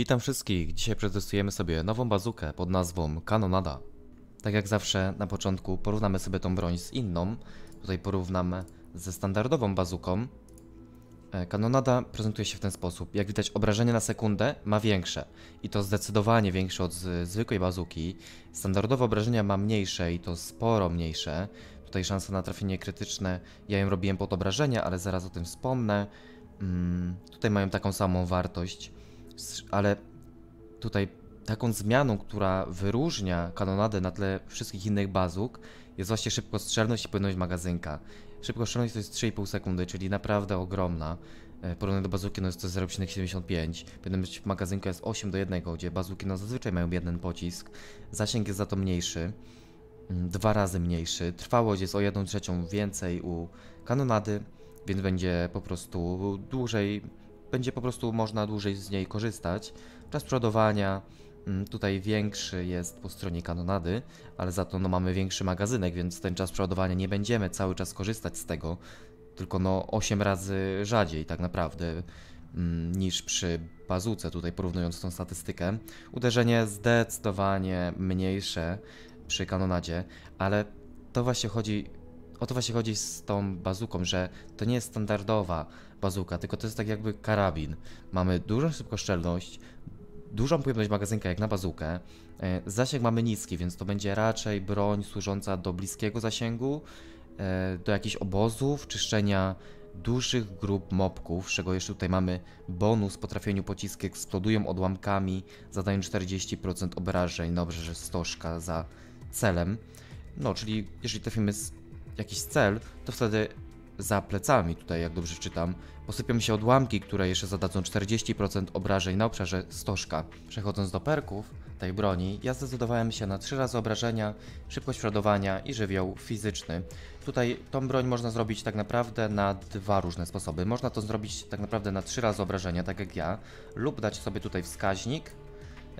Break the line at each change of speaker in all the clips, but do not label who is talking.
Witam wszystkich. Dzisiaj przetestujemy sobie nową bazukę pod nazwą Kanonada. Tak jak zawsze na początku porównamy sobie tą broń z inną. Tutaj porównamy ze standardową bazuką. E, Kanonada prezentuje się w ten sposób. Jak widać obrażenie na sekundę ma większe. I to zdecydowanie większe od zwykłej bazuki. Standardowe obrażenia ma mniejsze i to sporo mniejsze. Tutaj szanse na trafienie krytyczne. Ja ją robiłem pod obrażenia, ale zaraz o tym wspomnę. Mm, tutaj mają taką samą wartość, ale tutaj taką zmianą, która wyróżnia kanonadę na tle wszystkich innych bazuk, jest właśnie szybkostrzelność i płynność magazynka. Szybkostrzelność to jest 3,5 sekundy, czyli naprawdę ogromna. E, W porównaniu do bazuki no jest to 0,75. Płynność magazynka jest 8 do 1, gdzie bazuki no zazwyczaj mają jeden pocisk. Zasięg jest za to mniejszy, mm, dwa razy mniejszy. Trwałość jest o 1 trzecią więcej u kanonady, więc będzie po prostu dłużej, będzie po prostu można dłużej z niej korzystać. Czas przodowania mm, tutaj większy jest po stronie kanonady, ale za to no, mamy większy magazynek, więc ten czas przodowania nie będziemy cały czas korzystać z tego, tylko no 8 razy rzadziej tak naprawdę mm, niż przy bazuce, tutaj porównując tą statystykę. Uderzenie zdecydowanie mniejsze przy kanonadzie, ale to właśnie chodzi o to właśnie chodzi z tą bazuką, że to nie jest standardowa bazuka, tylko to jest tak jakby karabin. Mamy dużą szybkoszczelność, dużą pojemność magazynka jak na bazukę. E, Zasięg mamy niski, więc to będzie raczej broń służąca do bliskiego zasięgu, e, do jakichś obozów, czyszczenia dużych grup mobków, z czego jeszcze tutaj mamy bonus po trafieniu pociski eksplodują odłamkami, zadają 40% obrażeń na obrzeże stożka za celem. No, czyli jeżeli trafimy z jakiś cel, to wtedy za plecami, tutaj jak dobrze czytam, posypią się odłamki, które jeszcze zadadzą 40% obrażeń na obszarze stożka. Przechodząc do perków tej broni, ja zdecydowałem się na 3 razy obrażenia, szybkość przodowania i żywioł fizyczny. Tutaj tą broń można zrobić tak naprawdę na dwa różne sposoby. Można to zrobić tak naprawdę na 3 razy obrażenia, tak jak ja, lub dać sobie tutaj wskaźnik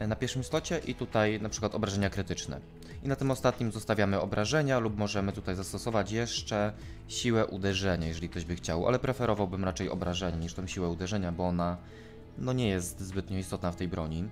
na pierwszym slocie i tutaj na przykład obrażenia krytyczne. I na tym ostatnim zostawiamy obrażenia lub możemy tutaj zastosować jeszcze siłę uderzenia, jeżeli ktoś by chciał, ale preferowałbym raczej obrażenie niż tą siłę uderzenia, bo ona no nie jest zbytnio istotna w tej broni.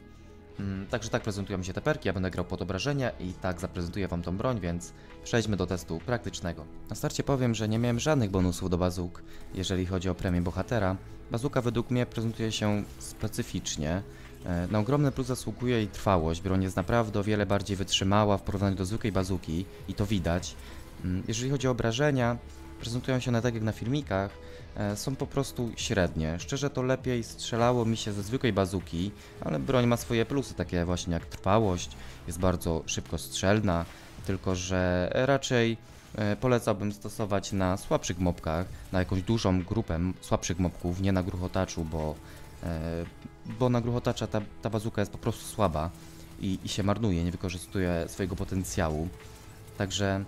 Mm, Także tak prezentują się te perki, ja będę grał pod obrażenia i tak zaprezentuję wam tą broń, więc przejdźmy do testu praktycznego. Na starcie powiem, że nie miałem żadnych bonusów do bazuk, jeżeli chodzi o premię bohatera. Bazuka według mnie prezentuje się specyficznie. E, Na ogromny plus zasługuje jej trwałość. Broń jest naprawdę o wiele bardziej wytrzymała w porównaniu do zwykłej bazuki i to widać. Mm, Jeżeli chodzi o obrażenia, prezentują się one tak jak na filmikach, e, są po prostu średnie. Szczerze to lepiej strzelało mi się ze zwykłej bazuki, ale broń ma swoje plusy, takie właśnie jak trwałość, jest bardzo szybko strzelna, tylko że raczej e, polecałbym stosować na słabszych mobkach, na jakąś dużą grupę słabszych mobków, nie na gruchotaczu, bo, e, bo na gruchotacza ta, ta bazuka jest po prostu słaba i, i się marnuje, nie wykorzystuje swojego potencjału. Także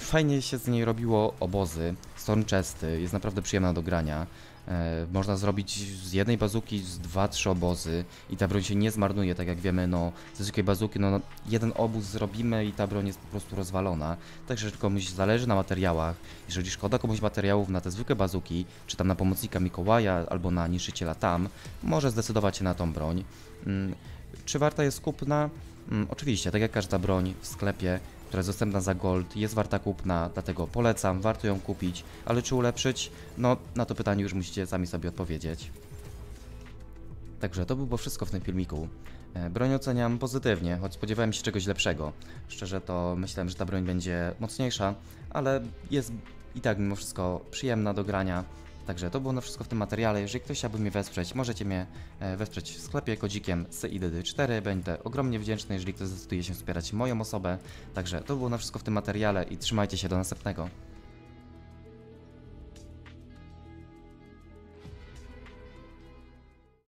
fajnie się z niej robiło obozy, storm chesty, jest naprawdę przyjemna do grania. E, można zrobić z jednej bazuki z dwa, trzy obozy i ta broń się nie zmarnuje, tak jak wiemy, no ze zwykłej bazuki, no jeden obóz zrobimy i ta broń jest po prostu rozwalona. Także komuś zależy na materiałach, jeżeli szkoda komuś materiałów na te zwykłe bazuki, czy tam na pomocnika Mikołaja albo na niszczyciela tam, może zdecydować się na tą broń. Mm, Czy warta jest kupna? Mm, Oczywiście, tak jak każda broń w sklepie, która jest dostępna za gold, jest warta kupna, dlatego polecam, warto ją kupić, ale czy ulepszyć? No, na to pytanie już musicie sami sobie odpowiedzieć. Także to by było wszystko w tym filmiku. E, Broń oceniam pozytywnie, choć spodziewałem się czegoś lepszego. Szczerze to myślałem, że ta broń będzie mocniejsza, ale jest i tak mimo wszystko przyjemna do grania. Także to było na wszystko w tym materiale. Jeżeli ktoś chciałby mnie wesprzeć, możecie mnie e, wesprzeć w sklepie kodzikiem CIDD4. Będę ogromnie wdzięczny, jeżeli ktoś zdecyduje się wspierać moją osobę. Także to było na wszystko w tym materiale i trzymajcie się do następnego.